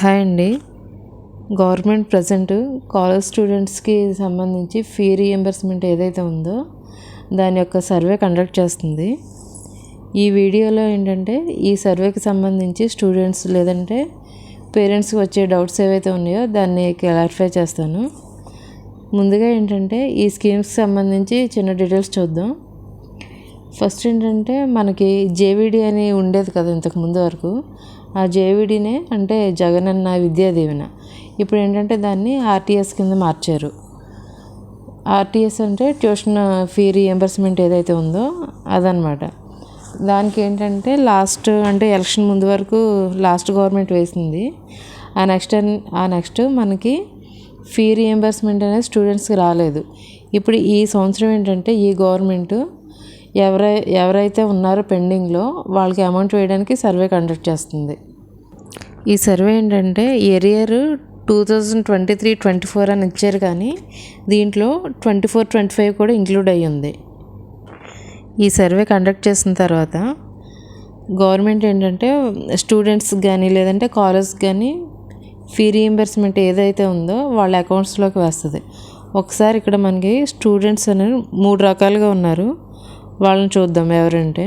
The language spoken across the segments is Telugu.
హాయ్ అండి. గవర్నమెంట్ ప్రజెంట్ కాలేజ్ స్టూడెంట్స్కి సంబంధించి ఫీ రీఎంబర్స్మెంట్ ఏదైతే ఉందో దాని యొక్క సర్వే కండక్ట్ చేస్తుంది. ఈ వీడియోలో ఏంటంటే ఈ సర్వేకి సంబంధించి స్టూడెంట్స్ లేదంటే పేరెంట్స్కి వచ్చే డౌట్స్ ఏవైతే ఉన్నాయో దాన్ని క్లారిఫై చేస్తాను. ముందుగా ఏంటంటే ఈ స్కీమ్స్కి సంబంధించి చిన్న డీటెయిల్స్ చూద్దాం. ఫస్ట్ ఏంటంటే మనకి జేవిడి అని ఉండేది కదా ఇంతకు ముందు వరకు. ఆ జేవిడినే అంటే జగనన్న విద్యాదీవెన ఇప్పుడు ఏంటంటే దాన్ని ఆర్టీఎస్ కింద మార్చారు. ఆర్టీఎస్ అంటే ట్యూషన్ ఫీ రీఎంబర్స్మెంట్ ఏదైతే ఉందో అదనమాట దానికి ఏంటంటే లాస్ట్ అంటే ఎలక్షన్ ముందు వరకు లాస్ట్ గవర్నమెంట్ వేసింది. ఆ నెక్స్ట్ ఆ నెక్స్ట్ మనకి ఫీ రీఎంబర్స్మెంట్ అనేది స్టూడెంట్స్కి రాలేదు. ఇప్పుడు ఈ సంవత్సరం ఏంటంటే ఈ గవర్నమెంట్ ఎవరై ఎవరైతే ఉన్నారో పెండింగ్లో వాళ్ళకి అమౌంట్ వేయడానికి సర్వే కండక్ట్ చేస్తుంది. ఈ సర్వే ఏంటంటే arrear two thousand twenty three twenty four అని ఇచ్చారు కానీ దీంట్లో ట్వంటీ ఫోర్ ట్వంటీ ఫైవ్ కూడా ఇంక్లూడ్ అయ్యి ఉంది. ఈ సర్వే కండక్ట్ చేసిన తర్వాత గవర్నమెంట్ ఏంటంటే స్టూడెంట్స్ కానీ లేదంటే కాలేజ్కి కానీ ఫీ రీఎంబర్స్మెంట్ ఏదైతే ఉందో వాళ్ళ అకౌంట్స్లోకి వేస్తుంది. ఒకసారి ఇక్కడ మనకి స్టూడెంట్స్ అనేది మూడు రకాలుగా ఉన్నారు. వాళ్ళని చూద్దాం ఎవరంటే.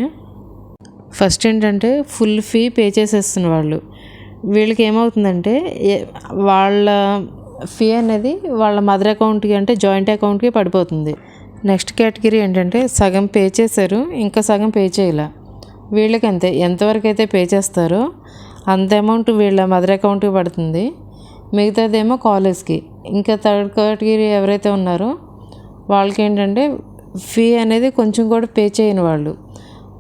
ఫస్ట్ ఏంటంటే ఫుల్ ఫీ పే చేసేస్తున్న వాళ్ళు. వీళ్ళకి ఏమవుతుందంటే వాళ్ళ ఫీ అనేది వాళ్ళ మదర్ అకౌంట్కి అంటే జాయింట్ అకౌంట్కి పడిపోతుంది. నెక్స్ట్ కేటగిరీ ఏంటంటే సగం పే చేశారు ఇంకా సగం పే చేయలే. వీళ్ళకి అంతే. ఎంతవరకు అయితే పే చేస్తారో అంత అమౌంట్ వీళ్ళ మదర్ అకౌంట్కి పడుతుంది. మిగతాదేమో కాలేజ్కి. ఇంకా థర్డ్ కేటగిరీ ఎవరైతే ఉన్నారో వాళ్ళకి ఏంటంటే ఫీ అనేది కొంచెం కూడా పే చేయని వాళ్ళు.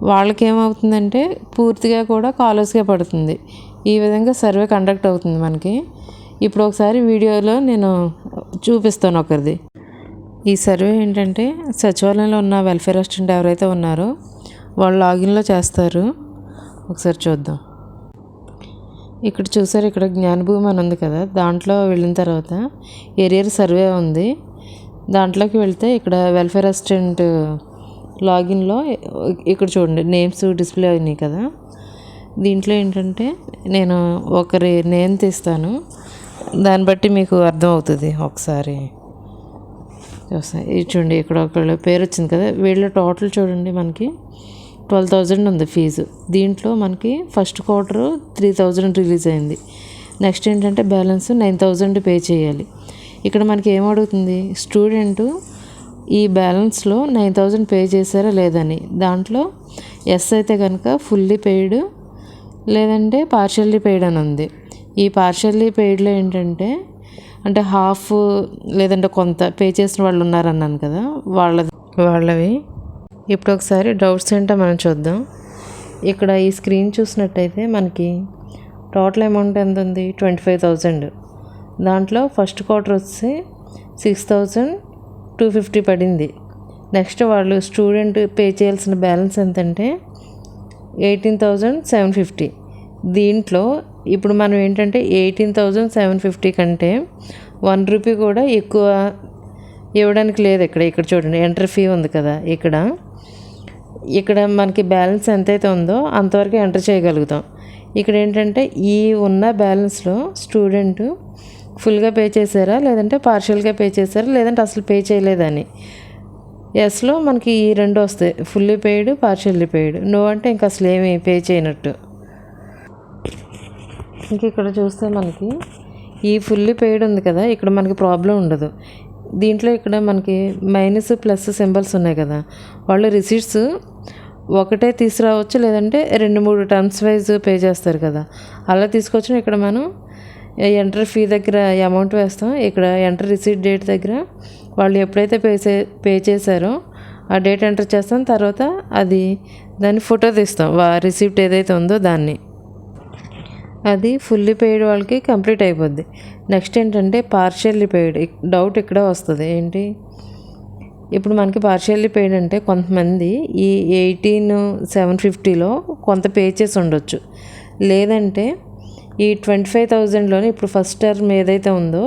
వాళ్ళకి ఏమవుతుందంటే పూర్తిగా కూడా కాలర్స్గా పడుతుంది. ఈ విధంగా సర్వే కండక్ట్ అవుతుంది మనకి. ఇప్పుడు ఒకసారి వీడియోలో నేను చూపిస్తాను ఒకరిది. ఈ సర్వే ఏంటంటే సచివాలయంలో ఉన్న వెల్ఫేర్ అసిస్టెంట్ ఎవరైతే ఉన్నారో వాళ్ళు లాగిన్లో చేస్తారు. ఒకసారి చూద్దాం. ఇక్కడ చూసారు ఇక్కడ జ్ఞానభూమి అని ఉంది కదా. దాంట్లో వెళ్ళిన తర్వాత ఎరియర్ సర్వే ఉంది. దాంట్లోకి వెళ్తే ఇక్కడ వెల్ఫేర్ అసిస్టెంట్ లాగిన్లో ఇక్కడ చూడండి నేమ్స్ డిస్ప్లే అయినాయి కదా. దీంట్లో ఏంటంటే నేను ఒకరి నేమ్ తీస్తాను. దాన్ని బట్టి మీకు అర్థమవుతుంది ఒకసారి. చూస్తాను ఇది చూడండి ఇక్కడ ఒకళ్ళ పేరు వచ్చింది కదా. వీళ్ళ టోటల్ చూడండి మనకి ట్వెల్వ్ థౌజండ్ ఉంది ఫీజు దీంట్లో మనకి first quarter three thousand release అయింది. నెక్స్ట్ ఏంటంటే బ్యాలెన్స్ నైన్ థౌజండ్ పే చేయాలి. ఇక్కడ మనకి ఏమడుగుతుంది స్టూడెంట్ ఈ బ్యాలెన్స్లో నైన్ థౌజండ్ పే చేశారా లేదని. దాంట్లో ఎస్ అయితే కనుక ఫుల్లీ పెయిడ్ లేదంటే పార్షల్లీ పెయిడ్ అని ఉంది. ఈ పార్షల్లీ పెయిడ్లో ఏంటంటే అంటే హాఫ్ లేదంటే కొంత పే చేసిన వాళ్ళు ఉన్నారన్నాను కదా వాళ్ళ వాళ్ళవి. ఇప్పుడు ఒకసారి డౌట్స్ ఏంటో మనం చూద్దాం. ఇక్కడ ఈ స్క్రీన్ చూసినట్టయితే మనకి టోటల్ అమౌంట్ ఎంత ఉంది? ట్వంటీ ఫైవ్ థౌజండ్ దాంట్లో ఫస్ట్ క్వార్టర్ వచ్చి సిక్స్ థౌజండ్ టూ ఫిఫ్టీ పడింది. నెక్స్ట్ వాళ్ళు స్టూడెంట్ పే చేయాల్సిన బ్యాలెన్స్ ఎంతంటే ఎయిటీన్ థౌజండ్ సెవెన్ ఫిఫ్టీ. దీంట్లో ఇప్పుడు మనం ఏంటంటే ఎయిటీన్ థౌజండ్ సెవెన్ ఫిఫ్టీ కంటే వన్ రూపీ కూడా ఎక్కువ ఇవ్వడానికి లేదు ఇక్కడ ఇక్కడ చూడండి ఎంటర్ ఫీ ఉంది కదా ఇక్కడ. ఇక్కడ మనకి బ్యాలెన్స్ ఎంతైతే ఉందో అంతవరకు ఎంటర్ చేయగలుగుతాం. ఇక్కడ ఏంటంటే ఈ ఉన్న బ్యాలెన్స్లో స్టూడెంట్ ఫుల్గా పే చేశారా? లేదంటే పార్షియల్గా పే చేశారా? లేదంటే అసలు పే చేయలేదని? ఎస్లో మనకి ఈ రెండు వస్తాయి. Fully paid partially paid. No అంటే ఇంకా అసలు ఏమి పే చేయనట్టు. ఇంక ఇక్కడ చూస్తే మనకి ఈ ఫుల్లీ పెయిడ్ ఉంది కదా ఇక్కడ మనకి ప్రాబ్లం ఉండదు. దీంట్లో ఇక్కడ మనకి మైనస్ ప్లస్ సింబల్స్ ఉన్నాయి కదా వాళ్ళు రిసీట్స్ ఒకటే తీసుకురావచ్చు లేదంటే రెండు మూడు టర్మ్స్ వైజ్ పే చేస్తారు కదా. అలా తీసుకొచ్చిన ఇక్కడ మనం ఎంటర్ ఫీ దగ్గర అమౌంట్ వేస్తాం. ఇక్కడ ఎంటర్ రిసీట్ డేట్ దగ్గర వాళ్ళు ఎప్పుడైతే పే చే పే చేశారో ఆ డేట్ ఎంటర్ చేస్తాం. తర్వాత అది దాన్ని ఫోటో తీస్తాం. వా రిసీప్ట్ ఏదైతే ఉందో దాన్ని. అది ఫుల్లీ పెయిడ్ వాళ్ళకి కంప్లీట్ అయిపోద్ది. నెక్స్ట్ ఏంటంటే పార్షియల్లీ పెయిడ్ డౌట్ ఇక్కడ వస్తుంది. ఏంటి? ఇప్పుడు మనకి పార్షియల్లీ పెయిడ్ అంటే కొంతమంది ఈ ఎయిటీన్ సెవెన్ ఫిఫ్టీలో కొంత పే చేసి ఉండొచ్చు. లేదంటే ఈ ట్వంటీ ఫైవ్ థౌజండ్లోనే ఇప్పుడు ఫస్ట్ టర్మ్ ఏదైతే ఉందో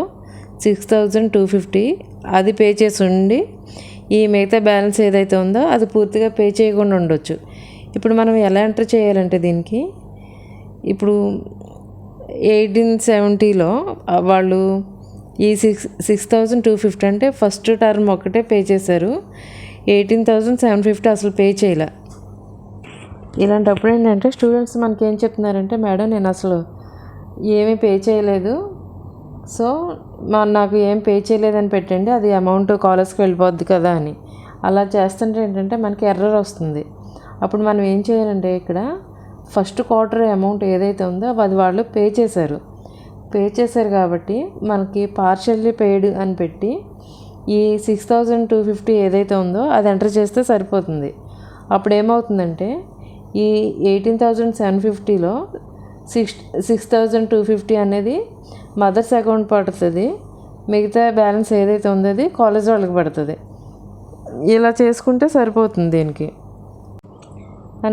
సిక్స్ థౌజండ్ టూ ఫిఫ్టీ అది పే చేసి ఉండి ఈ మిగతా బ్యాలెన్స్ ఏదైతే ఉందో అది పూర్తిగా పే చేయకుండా ఉండొచ్చు. ఇప్పుడు మనం ఎలా ఎంటర్ చేయాలంటే దీనికి ఇప్పుడు ఎయిటీన్ సెవెంటీలో వాళ్ళు ఈ six six thousand two fifty అంటే ఫస్ట్ టర్మ్ ఒకటే పే చేశారు. ఎయిటీన్ థౌజండ్ సెవెన్ ఫిఫ్టీ అసలు పే చేయలే. ఇలాంటప్పుడు ఏంటంటే స్టూడెంట్స్ మనకి ఏం చెప్తున్నారంటే మేడం నేను అసలు ఏమీ పే చేయలేదు. సో మా నాకు ఏం పే చేయలేదని పెట్టండి అది అమౌంట్ కాలేజ్కి వెళ్ళిపోద్ది కదా అని. అలా చేస్తుంటే ఏంటంటే మనకి ఎర్రర్ వస్తుంది. అప్పుడు మనం ఏం చేయాలంటే ఇక్కడ ఫస్ట్ క్వార్టర్ అమౌంట్ ఏదైతే ఉందో అది వాళ్ళు పే చేశారు. పే చేశారు కాబట్టి మనకి పార్షల్లీ పేడ్ అని పెట్టి ఈ సిక్స్ థౌజండ్ టూ ఫిఫ్టీ ఏదైతే ఉందో అది ఎంటర్ చేస్తే సరిపోతుంది. అప్పుడు ఏమవుతుందంటే ఈ ఎయిటీన్ థౌజండ్ సెవెన్ ఫిఫ్టీలో six six thousand two fifty అనేది మదర్స్ అకౌంట్ పడుతుంది. మిగతా బ్యాలెన్స్ ఏదైతే ఉందో అది కాలేజ్ వాళ్ళకి పడుతుంది. ఇలా చేసుకుంటే సరిపోతుంది దీనికి.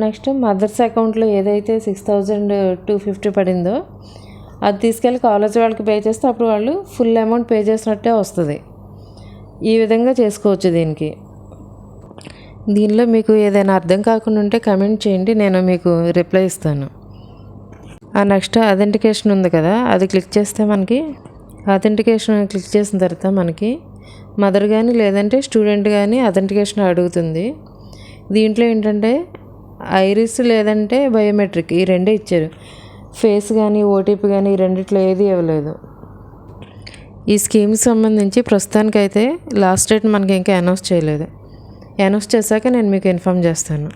నెక్స్ట్ మదర్స్ అకౌంట్లో ఏదైతే సిక్స్ థౌజండ్ టూ ఫిఫ్టీ పడిందో అది తీసుకెళ్ళి కాలేజ్ వాళ్ళకి పే చేస్తే అప్పుడు వాళ్ళు ఫుల్ అమౌంట్ పే చేసినట్టే వస్తుంది. ఈ విధంగా చేసుకోవచ్చు దీనికి. దీనిలో మీకు ఏదైనా అర్థం కాకుండా ఉంటే కమెంట్ చేయండి నేను మీకు రిప్లై ఇస్తాను. నెక్స్ట్ అథెంటికేషన్ ఉంది కదా అది క్లిక్ చేస్తే మనకి అథెంటికేషన్ క్లిక్ చేసిన తర్వాత మనకి మదర్ కానీ లేదంటే స్టూడెంట్ కానీ అథెంటికేషన్ అడుగుతుంది. దీంట్లో ఏంటంటే ఐరిస్ లేదంటే బయోమెట్రిక్ ఈ రెండే ఇచ్చారు. ఫేస్ కానీ ఓటీపీ కానీ ఈ రెండిట్లో ఏది ఇవ్వలేదు. ఈ స్కీమ్కి సంబంధించి ప్రస్తుతానికైతే లాస్ట్ డేట్ మనకి ఇంకా అనౌన్స్ చేయలేదు. అనౌన్స్ చేశాక నేను మీకు ఇన్ఫామ్ చేస్తాను.